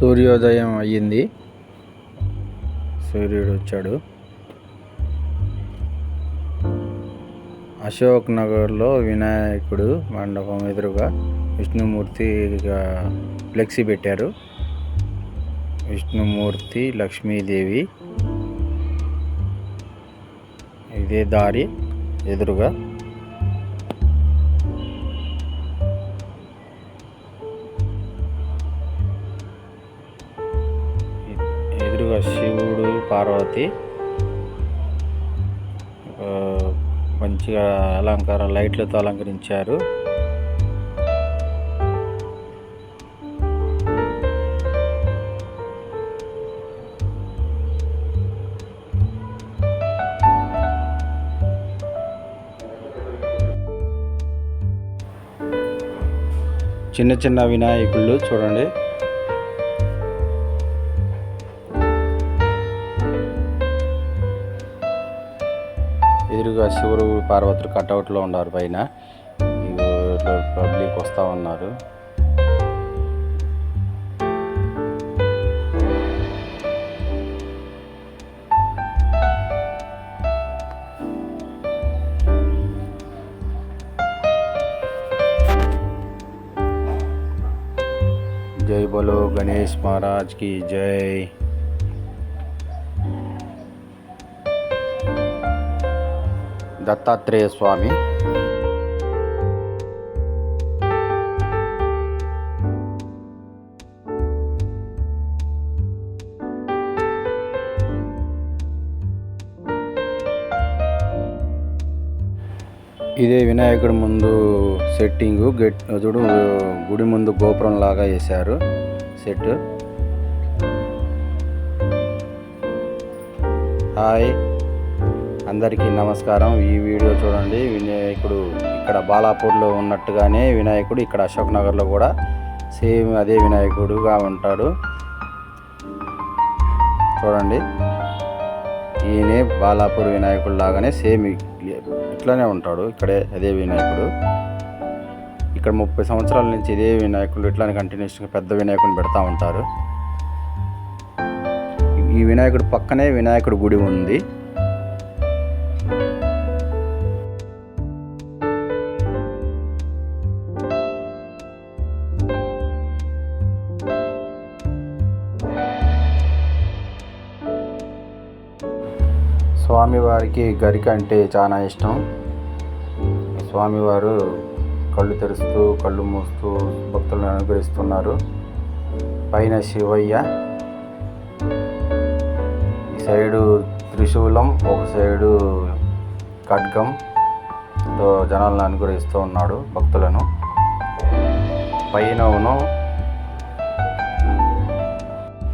సూర్యోదయం అయ్యింది. సూర్యుడు వచ్చాడు. అశోక్ నగర్లో వినాయకుడు మండపం ఎదురుగా విష్ణుమూర్తి ఫ్లెక్సీ పెట్టారు. విష్ణుమూర్తి లక్ష్మీదేవి. ఇదే దారి ఎదురుగా శివుడు పార్వతి ఆ, మంచిగా అలంకారం లైట్లతో అలంకరించారు. చిన్న చిన్న వినాయకుళ్ళు చూడండి. ఎదురుగా శివుడు పార్వతులు కట్అవుట్లో ఉన్నారు పైన. పబ్లిక్ వస్తూ ఉన్నారు. జై బలో గణేష్ మహారాజ్కి జై. దత్తాత్రేయ స్వామి. ఇదే వినాయకుడి ముందు సెట్టింగ్. గెట్ చూడు గుడి ముందు గోపురం లాగా వేశారు సెట్ హాయ్. అందరికీ నమస్కారం. ఈ వీడియో చూడండి. వినాయకుడు ఇక్కడ బాలాపూర్లో ఉన్నట్టుగానే వినాయకుడు ఇక్కడ అశోక్ నగర్లో కూడా సేమ్ అదే వినాయకుడుగా ఉంటాడు. చూడండి. ఈయనే బాలాపూర్ వినాయకుడు లాగానే సేమ్ ఇట్లానే ఉంటాడు. ఇక్కడే అదే వినాయకుడు. ఇక్కడ ముప్పై సంవత్సరాల నుంచి ఇదే వినాయకుడు ఇట్లానే కంటిన్యూస్గా పెద్ద వినాయకుడిని పెడతా ఉంటారు. ఈ వినాయకుడు పక్కనే వినాయకుడి గుడి ఉంది. స్వామివారికి గరిక అంటే చాలా ఇష్టం. స్వామివారు కళ్ళు తెరుస్తూ కళ్ళు మూస్తూ భక్తులను అనుగ్రహిస్తున్నారు. పైన శివయ్య ఈ సైడు త్రిశూలం ఒక సైడు ఖడ్గంతో జనాలను అనుగ్రహిస్తూ ఉన్నాడు భక్తులను. పైనవును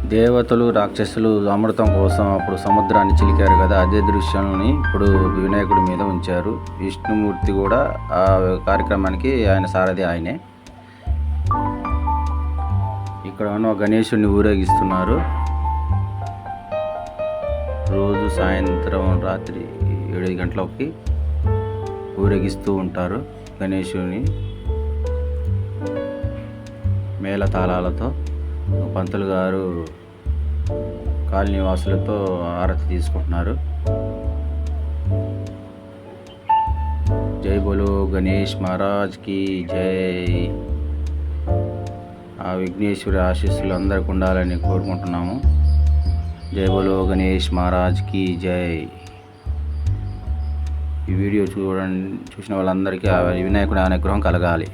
దేవతలు రాక్షసులు అమృతం కోసం అప్పుడు సముద్రాన్ని చిలికారు కదా. అదే దృశ్యాన్ని ఇప్పుడు వినాయకుడి మీద ఉంచారు. విష్ణుమూర్తి కూడా ఆ కార్యక్రమానికి ఆయన సారథి ఆయనే. ఇక్కడ ఉన్న గణేశుడిని ఊరేగిస్తున్నారు. రోజు సాయంత్రం రాత్రి ఏడు గంటలకి ఊరేగిస్తూ ఉంటారు గణేశుని మేళ తాళాలతో పంతులు గారు కాలనీ వాసులతో ఆరతి తీసుకుంటున్నారు. జై బోలో గణేష్ మహారాజ్కి జై. ఆ విఘ్నేశ్వరి ఆశీస్సులు అందరికి ఉండాలని కోరుకుంటున్నాము. జై బోలో గణేష్ మహారాజ్కి జై. ఈ వీడియో చూడండి చూసిన వాళ్ళందరికీ ఆ వినాయకుడి అనుగ్రహం కలగాలి.